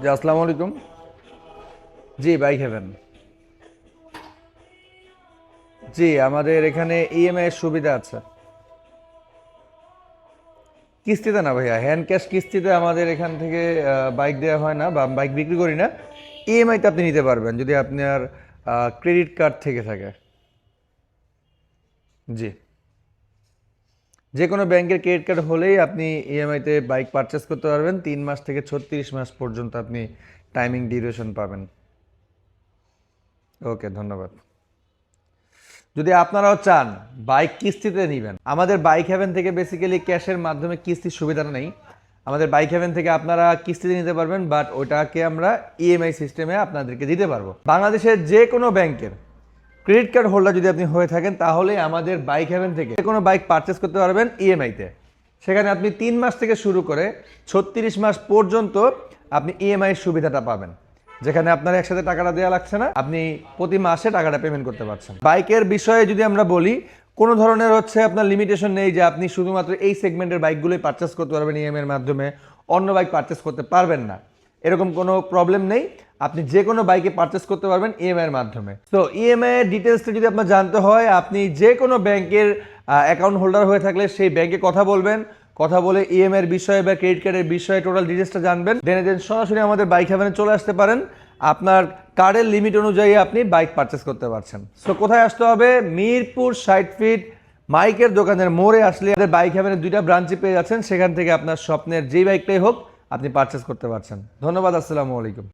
জি আসসালামু আলাইকুম। জি bike haven. জি আমাদের এখানে ইএমআই এর সুবিধা আছে। কিস্তিতে না ভাইয়া হ্যান্ড ক্যাশ কিস্তিতে আমাদের এখান থেকে বাইক দেওয়া হয় না বা বাইক বিক্রি করি না। ইএমআইতে আপনি নিতে পারবেন যদি আপনার ক্রেডিট কার্ড থেকে থাকে। জি। যে কোনো ব্যাংকের ক্রেডিট কার্ড হলেই আপনি ইএমআইতে বাইক পারচেস করতে পারবেন। তিন মাস থেকে ছত্রিশ মাস পর্যন্ত আপনি টাইমিং ডিউরেশন পাবেন। ওকে ধন্যবাদ। যদি আপনারাও চান বাইক কিস্তিতে নেবেন। আমাদের বাইক হ্যাভেন থেকে বেসিক্যালি ক্যাশের মাধ্যমে কিস্তির সুবিধাটা নেই। আমাদের বাইক হ্যাভেন থেকে আপনারা কিস্তিতে নিতে পারবেন বাট ওটাকে আমরা ইএমআই সিস্টেমে আপনাদেরকে দিতে পারব। বাংলাদেশের যে কোনো ব্যাংকের ক্রেডিট কার্ড হোল্ডার যদি আপনি হয়ে থাকেন, তাহলে আমাদের বাইক হ্যাভেন থেকে কোনো বাইক পারচেস করতে পারবেন ইএমআইতে সেখানে আপনি তিন মাস থেকে শুরু করে ছত্রিশ মাস পর্যন্ত আপনি ইএমআই সুবিধাটা পাবেন। যেখানে আপনার একসাথে টাকাটা দেওয়া লাগছে না, আপনি প্রতি মাসে টাকাটা পেমেন্ট করতে পারছেন। বাইকের বিষয়ে যদি আমরা বলি, কোনো ধরনের হচ্ছে আপনার লিমিটেশন নেই যে আপনি শুধুমাত্র এই সেগমেন্টের বাইকগুলোই পারচেস করতে পারবেন ইএমআই এর মাধ্যমে, অন্য বাইক পারচেস করতে পারবেন না। এরকম কোনো প্রবলেম নেই। আপনি যে কোনো বাইকে পারচেস করতে পারবেন ইএমআই এর মাধ্যমে। তো ইএমআই এর ডিটেলসটা যদি আপনার জানতে হয়, আপনি যে কোনো ব্যাংকের অ্যাকাউন্ট হোল্ডার হয়ে থাকলে সেই ব্যাংকে কথা বলবেন। কথা বলে ইএমআই এর বিষয়ে বা ক্রেডিট কার্ডের বিষয়ে টোটাল ডিটেলসটা জানবেন। দেনে দেন সরাসরি আমাদের বাইক হ্যাভেনে চলে আসতে পারেন। আপনার কার্ডের লিমিট অনুযায়ী আপনি বাইক পারচেস করতে পারছেন। সো কোথায় আসতে হবে? মিরপুর ষাট ফিট মাইকের দোকানের মোড়ে আসলে আমাদের বাইক হ্যাভেনের দুইটা ব্রাঞ্চে পেয়ে যাচ্ছেন। সেখান থেকে আপনার স্বপ্নের যেই বাইকটাই হোক, আপনি পারচেস করতে পারছেন। ধন্যবাদ, আসসালামু আলাইকুম।